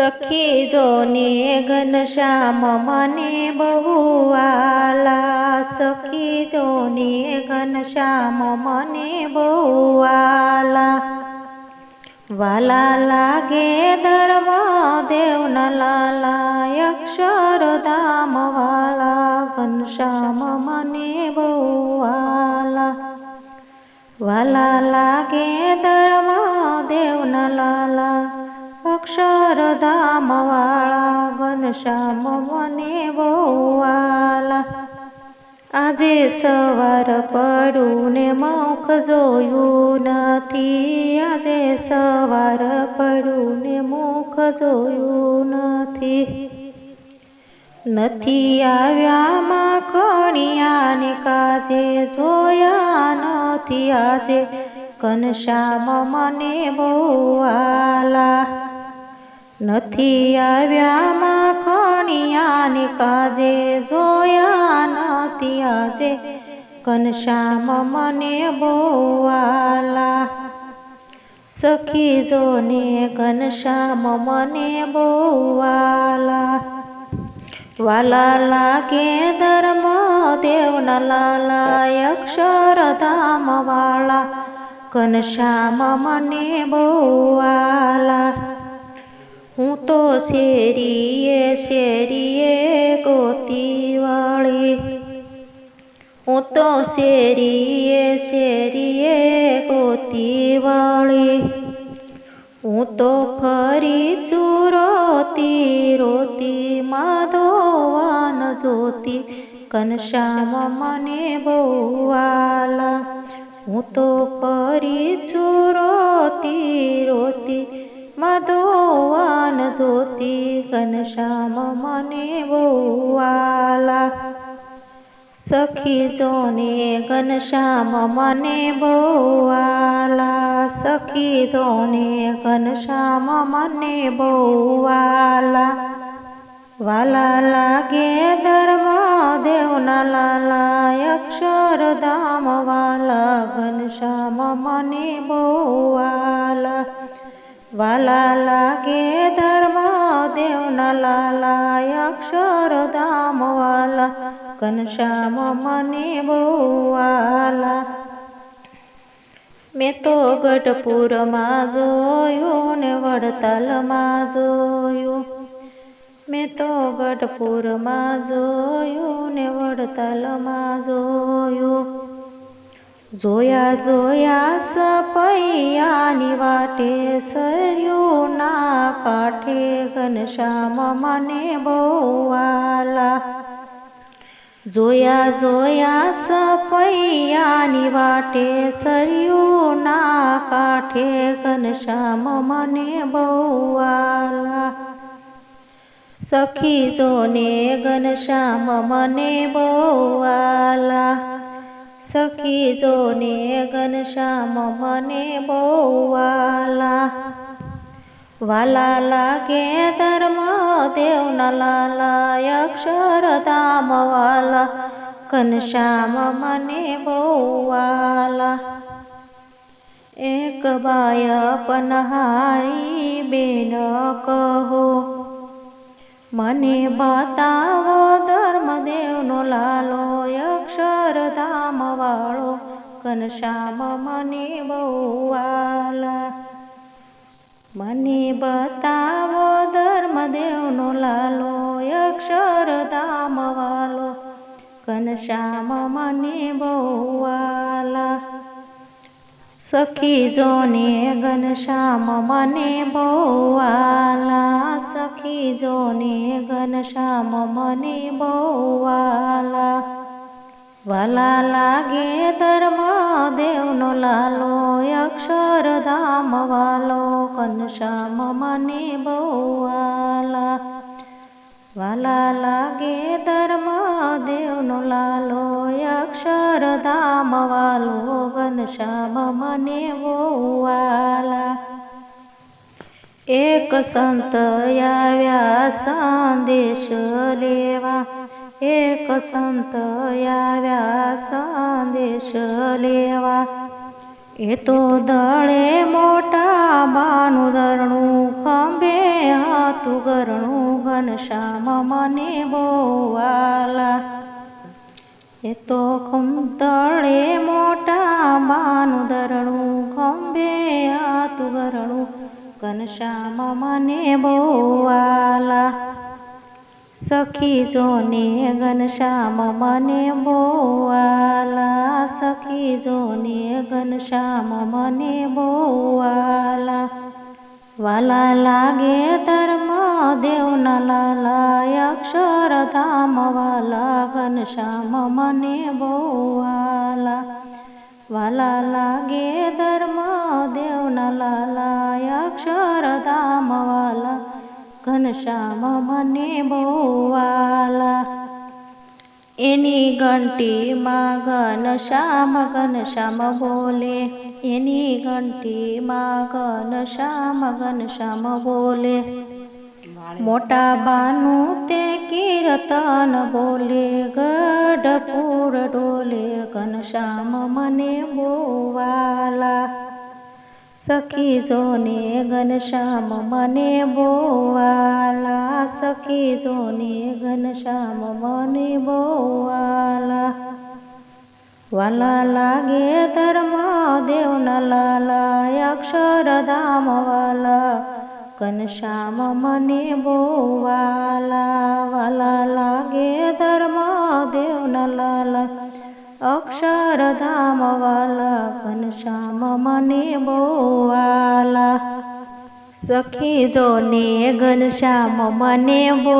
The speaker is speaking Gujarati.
સખી જોને ઘનશ્યામ મને બહુ આલા સખી જોને ઘનશ્યામ મને બહુ આલા વાલા લાગે ધર્મ દેવના લાલા અક્ષરધામ વાલા ઘનશ્યામ મને બહુ આલા વાલા લાગે ધર્મ દેવના લાલા અક્ષરધામ વાળા ઘનશ્યામ મને બહુ આજે સવાર પડું ને મુખ જોયું નથી. આજે સવાર પડું ને મુખ જોયું નથી. નથી આવ્યા માખણિયા ને કાજે, જોયા નથી આજે. ઘનશ્યામ મને બહુ વાલા નથી આવ્યા માખણિયા ને કાજે, જોયા નથી આજે. ઘનશ્યામ મને બહુ વાલા સખી જોને ઘનશ્યામ મને બહુ વાલા વાલા લાગે ધર્મ દેવના લાલા અક્ષરધામ વાળા ઘનશ્યામ મને બહુ વાલા હું તો શેરીએ શેરીએ ગોતીવાળી. હું તો શેરીએ શેરીએ ગોતીવાળી. હું તો ફરી ચુરોતી, રોતી, માધોવાન જોતી, ઘનશ્યામ મને બહુવાલા હું તો ફરી છું રોતી રોતી મધોવાન જ્યોતિ ઘનશ્યામ મને બોવાલા વાલા સખી જોને ઘનશ્યામ મને બોવાલા વાલા સખી જોને ઘનશ્યામ મને બોવાલા વાલા લાગે ધર્મ દેવના લાલા અક્ષરધામ વાલા ઘનશ્યામ મને બહુ વાલા લાગે ધર્મ દેવના લાલા અક્ષરધામ વાલા, ઘનશ્યામ મને બહુ વાલા. મેં તો ગઢપુરમાં જોયું ને વડતાલમાં જોયું. મેં તો ગઢપુરમાં જોયું ને વડતાલમાં જોયું. જોયા જોયા સપૈયાની વાટે સરયું ના કાંઠે ઘનશ્યામ મને બહુ વાલા જોયા જોયા સપૈયાની વાટે સરયું ના કાંઠે ઘનશ્યામ મને બહુ વાલા સખી જોને ઘનશ્યામ મને બહુ વાલા સખી જોને ઘનશ્યામ મને બહુ વાલા વાલા લાગે ધર્મ દેવના લાલા અક્ષરધામ વાલા ઘનશ્યામ મને બહુ વાલા એક બાય પનહારી બેન કહો મને બતાવો, ધર્મદેવનો લાલો અક્ષરધામ વાળો ઘનશ્યામ મને બહુવાલા. મને બતાવો, ધર્મદેવનો લાલો અક્ષરધામ વાળો ઘનશ્યામ મને બહુવાલા. સખી જોને ઘનશ્યામ મને બહુ વાલા સખી જોને ઘનશ્યામ મને બહુ વાલા વાલા લાગે ધર્મ દેવનો લાલો અક્ષરધામ વાલો ઘનશ્યામ મને બહુ વાલા વાલા લાગે ધર્મ દેવનો લાલો અક્ષરધામ વાલો ઘનશ્યામ મને બહુ એક સંત આવ્યા સંદેશ લેવા. એક સંત આવ્યા સંદેશ લેવા. એ તો દળે મોટા બાનું ધરણું ખંભે હાથું ગરણું ઘનશ્યામ મને બોવાલા વાલા એ તો દળે મોટા બાનું ધરણું ખંભે હાથું ઘરણું ઘનશ્યામ મને બહુ વાલા સખી જોને ઘનશ્યામ મને બહુ વાલા સખી જોને ઘનશ્યામ મને બહુ વાલા વાલા લાગે ધર્મ દેવના લાલા અક્ષરધામ વાલા ઘનશ્યામ મને બહુ વાલા લાગે ધર્મ, દેવના લાલા અક્ષરધામ વાલા, ઘનશ્યામ મને બોવાલા વાલા. એની ઘંટીમાં ઘનશ્યામ ઘનશ્યામ બોલે. એની ઘંટીમાં ઘનશ્યામ ઘનશ્યામ બોલે. મોટા બાનું તે કીર્તન બોલે, ગઢપુર ડોલે, ઘનશ્યામ મને બોવાલા. વાલા સખી જોને ઘનશ્યામ મને બોવાલા. વાલા સખી જોને ઘનશ્યામ મને બોવાલા. વાલા વાલા લાગે ધર્મ દેવના લાલા અક્ષરધામ વાલા. ઘનશ્યામ મને બહુ વાલા લાગે ધર્મ દેવના લાલા અક્ષરધામ વાલા ઘનશ્યામ મને બહુ વાલા સખી જોને ઘનશ્યામ મને બહુ